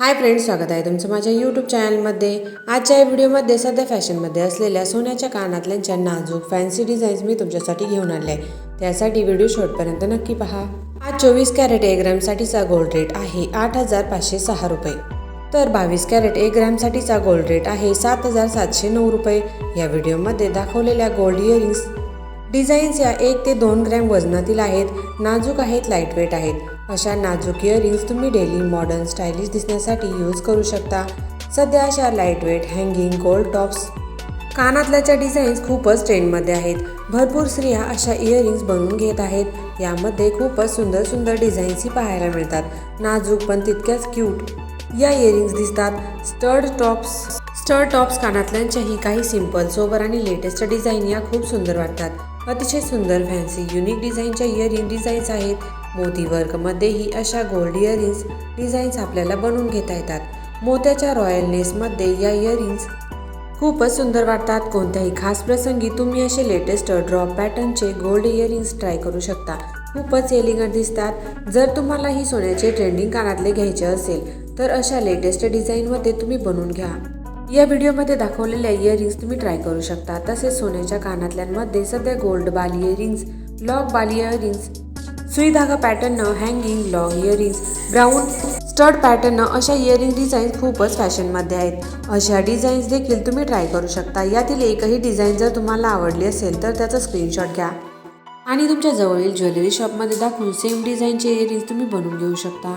Hi friends स्वागत आहे तुमचं माझ्या यूट्यूब चॅनलमध्ये आजच्या या व्हिडिओमध्ये सध्या फॅशनमध्ये असलेल्या सोन्याच्या कानातल्यांच्या नाजूक फॅन्सी डिझाईन्स मी तुमच्यासाठी घेऊन आले आहे. त्यासाठी व्हिडिओ शेवटपर्यंत नक्की पहा. आज चोवीस कॅरेट ए ग्रॅमसाठीचा गोल्ड रेट आहे आठ हजार पाचशे सहा रुपये. तर बावीस कॅरेट ए ग्रॅमसाठीचा गोल्ड रेट आहे सात हजार सातशे नऊ रुपये. या व्हिडिओमध्ये दाखवलेल्या गोल्ड इयरिंग्स डिझाईन्स या एक ते दोन ग्रॅम वजनातील आहेत नाजूक आहेत लाईटवेट आहेत. अशा नाजूक इयरिंग्स तुम्ही डेली मॉडर्न स्टायलिश दिसण्यासाठी यूज करू शकता. सध्या अशा लाईटवेट हँगिंग गोल्ड टॉप्स कानातल्याच्या डिझाईन्स खूपच ट्रेंडमध्ये आहेत. भरपूर स्त्रिया अशा इयरिंग्स बनवून घेत आहेत. यामध्ये खूपच सुंदर सुंदर डिझाईन्सही पाहायला मिळतात. नाजूक पण तितक्याच क्यूट या इयरिंग्स दिसतात. स्टर्ड टॉप्स स्टर्ड टॉप्स कानातल्यांच्याही काही सिंपल सोबर आणि लेटेस्ट डिझाईन या खूप सुंदर वाटतात. अतिशय सुंदर फॅन्सी युनिक डिझाईनच्या इयरिंग डिझाईन्स आहेत. मोती वर्कमध्येही अशा गोल्ड इयरिंग्स डिझाईन्स आपल्याला बनवून घेता येतात. मोत्याच्या रॉयलनेसमध्ये या इयरिंग्स खूपच सुंदर वाटतात. कोणत्याही खास प्रसंगी तुम्ही असे लेटेस्ट ड्रॉप पॅटर्नचे गोल्ड इयरिंग्स ट्राय करू शकता. खूपच एलिगंट दिसतात. जर तुम्हाला ही सोन्याचे ट्रेंडिंग कानातले घ्यायचे असेल तर अशा लेटेस्ट डिझाईनमध्ये तुम्ही बनवून घ्या. या व्हिडिओमध्ये दाखवलेल्या इयरिंग्स तुम्ही ट्राय करू शकता. तसेच सोन्याच्या कानातल्यांमध्ये सध्या गोल्ड बाल इयरिंग्स लॉक बाल इयरिंग्स सुई धागा pattern hanging long earrings brown stud pattern अशा इयरिंग डिझाईन्स खूपच फॅशनमध्ये आहेत. अशा डिझाईन्स देखील तुम्ही ट्राय करू शकता. यातील एकही डिझाईन जर तुम्हाला आवडली असेल तर त्याचा स्क्रीनशॉट घ्या. आणि तुमच्या जवळील ज्वेलरी शॉपमध्ये दाखवून सेम डिझाईनचे इयरिंग्स तुम्ही बनवून घेऊ शकता.